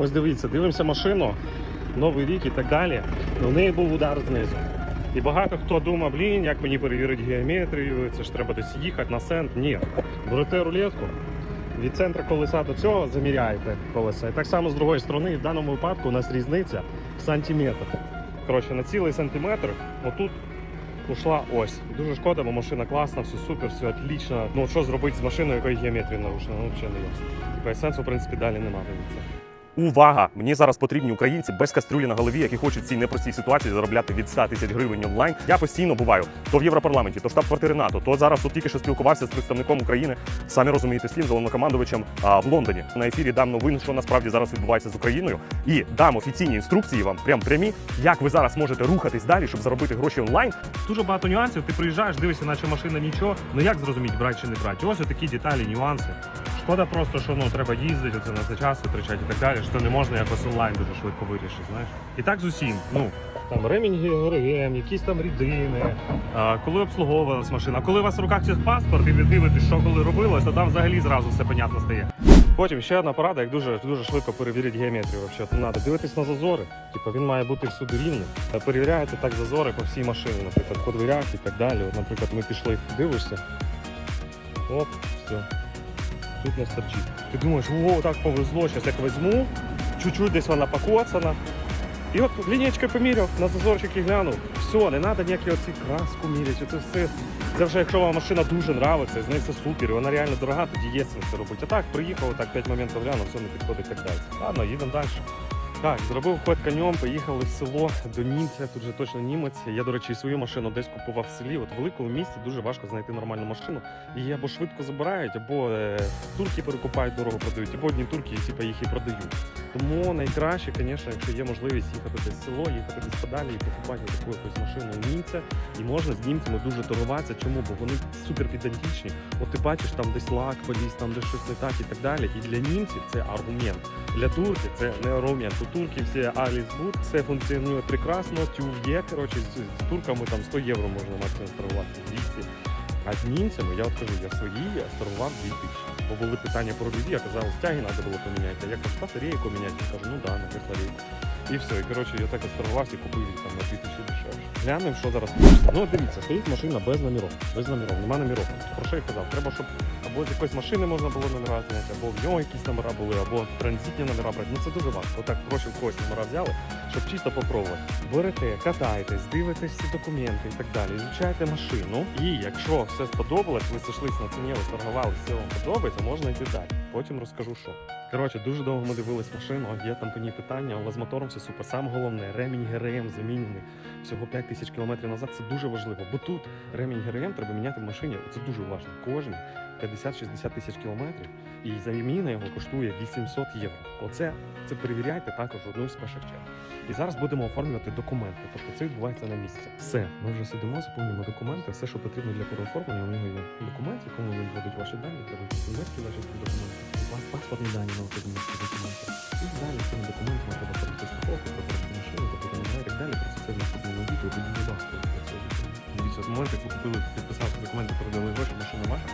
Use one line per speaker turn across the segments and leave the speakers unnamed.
Ось дивіться, дивимося машину, Новий рік і так далі. У неї був удар знизу. І багато хто думав, блін, як мені перевірити геометрію, це ж треба десь їхати на сент. Ні. Берете рулетку, від центру колеса до цього заміряєте колеса. І так само з другої сторони, в даному випадку у нас різниця в сантиметр. Коротше, на цілий сантиметр отут ушла ось. Дуже шкода, бо машина класна, все супер, все отлично. Ну що зробити з машиною, якої геометрії нарушена? Ну, взагалі не ясно. Сенсу, в принципі, далі немає. дивіться.
Увага! Мені зараз потрібні українці без кастрюлі на голові, які хочуть в цій непростій ситуації заробляти від 100 тисяч гривень онлайн. Я постійно буваю то в Європарламенті, то штаб-квартири НАТО, то зараз тут тільки що спілкувався з представником України. Самі розумієте, з ким, головнокомандувачем а, в Лондоні. На ефірі дам новин, що насправді зараз відбувається з Україною, і дам офіційні інструкції вам, прям прямі, як ви зараз можете рухатись далі, щоб заробити гроші онлайн.
Дуже багато нюансів. Ти приїжджаєш, дивишся, наче машина нічого. Ну як зрозуміти, брати чи не брати? Ось такі деталі, нюанси. Шкода просто, що ну треба їздити, це на це час витрачати і так далі. Що це не можна якось онлайн дуже швидко вирішити. Знаєш, і так з усім. Ну там ремінь ГРМ, якісь там рідини, а, коли обслуговувалась машина. Коли у вас в руках паспорт, і ви дивитесь, що коли робилось, то там взагалі зразу все понятно стає. Потім ще одна порада, як дуже дуже швидко перевірити геометрію. То треба дивитись на зазори. Типу він має бути всюди рівним. Перевіряєте так зазори по всій машині, наприклад, по дверях і так далі. От, наприклад, ми пішли, дивишся. Оп, все. Тут не стерчить. Ти думаєш, о, так повезло, зараз як візьму, чуть-чуть десь вона покоцана. І от лінієчкою поміряв, на зазорчики глянув. Все, не треба ніякі оці краску міряти. Це все. Це вже якщо вам машина дуже нравиться, з нею все супер, і вона реально дорога, тоді є сенс це робити. А так, приїхав, так 5 моментів глянув, все не підходить і так далі. Ладно, їдемо далі. Так, зробив ход конем, поїхали в село до німця. Тут же точно німець. Я, до речі, свою машину десь купував в селі. От в великому місті дуже важко знайти нормальну машину. Її або швидко забирають, або е, турки перекупають дорого продають, або одні турки і типа їх і продають. Тому найкраще, звісно, якщо є можливість їхати десь в село, їхати десь подалі і покупати таку якусь машину у німця. І можна з німцями дуже торгуватися. Чому? Бо вони супер підантічні. От ти бачиш, там десь лак поліз, там десь щось не так і так далі. І для німців це аргумент. Для турків це не аргумент. У турків всі Алісбуд, все функціонує прекрасно, тюв є. Коротше, з, турками там 100 євро можна максимум торгуватися, 200. А з німцями, я от кажу, я свої я торгував 2000. Бо були питання про рулі, я казав, стяги треба було поміняти. А я кажу, батарейку міняти. Я кажу, ну да, на батарейку. І все. І коротше, я так і і купив там на 2000 дешевше. Глянемо, що зараз пишеться. Ну, дивіться, стоїть машина без номерів. Без номерів, нема номерів. Про що я казав? Треба, щоб або з якоїсь машини можна було номера зняти, або в нього якісь номера були, або транзитні номера брати. Ну це дуже важко. Отак проще в когось номера взяли, щоб чисто попробувати. Берете, катаєтесь, дивитесь всі документи і так далі. Ізучаєте машину. І якщо все сподобалось, ви сошлись на ціні, ви торгували, все вам подобається, можна йти далі. Потім розкажу, що. Коротше, дуже довго ми дивились машину, є там по ній питання, але з мотором все супер. Саме головне, ремінь ГРМ замінений всього 5 тисяч кілометрів назад. Це дуже важливо, бо тут ремінь ГРМ треба міняти в машині. Це дуже важливо. Кожні 50-60 тисяч кілометрів, і заміна його коштує 800 євро. Оце це перевіряйте також одну з перших черг. І зараз будемо оформлювати документи. Тобто це відбувається на місці. Все, ми вже сидимо, заповнюємо документи. Все, що потрібно для переоформлення, у нього є документ, якому він вводить ваші дані, треба документи ваші документи, паспортні дані на ці документи. І далі цими документами треба пройти страховку, проверити машину, і далі. Про це в наступному відео буде не важко. Дивіться, з моменту, як ви купили, підписавши документи, передали гроші, машина ваша,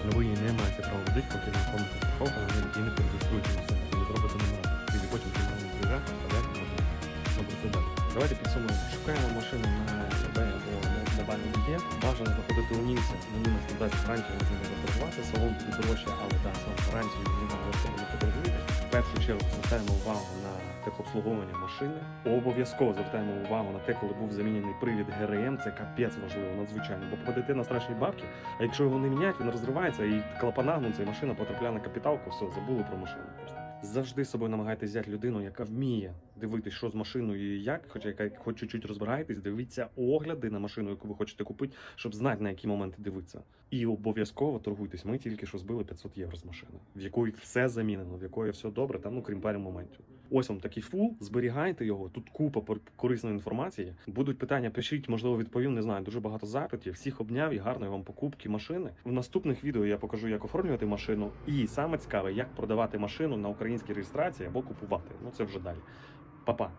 але ви її не маєте права водити, поки не оформите страховку, її не перереєструєте на себе, і не зробите. І потім фінально приїжджати, вставляти можна на. Давайте підсумуємо. Шукаємо машину на eBay або на мобільному є. Бажано знаходити у німця. На німець надасть гарантію, можна буде торгувати. Салон буде дорожче, але да, сам гарантію немає, ви не подорожуєте. В першу чергу звертаємо увагу на техобслуговування машини. Обов'язково звертаємо увагу на те, коли був замінений привід ГРМ. Це капець важливо, надзвичайно. Бо попадете на страшні бабки, а якщо його не міняють, він розривається і клапана гнуться, і машина потрапляє на капіталку, все, забули про машину просто. Завжди з собою намагайтесь взяти людину, яка вміє дивитись, що з машиною і як, хоча яка хоч чуть-чуть розбираєтесь, дивіться огляди на машину, яку ви хочете купити, щоб знати, на які моменти дивитися. І обов'язково торгуйтесь. Ми тільки що збили 500 євро з машини, в якої все замінено, в якої все добре, там, ну крім пари моментів. Ось вам такий фул, зберігайте його. Тут купа корисної інформації. Будуть питання, пишіть, можливо, відповім. Не знаю. Дуже багато запитів. Всіх обняв і гарної вам покупки машини. В наступних відео я покажу, як оформлювати машину. І саме цікаве, як продавати машину на українській реєстрації або купувати. Ну це вже далі. Па-па.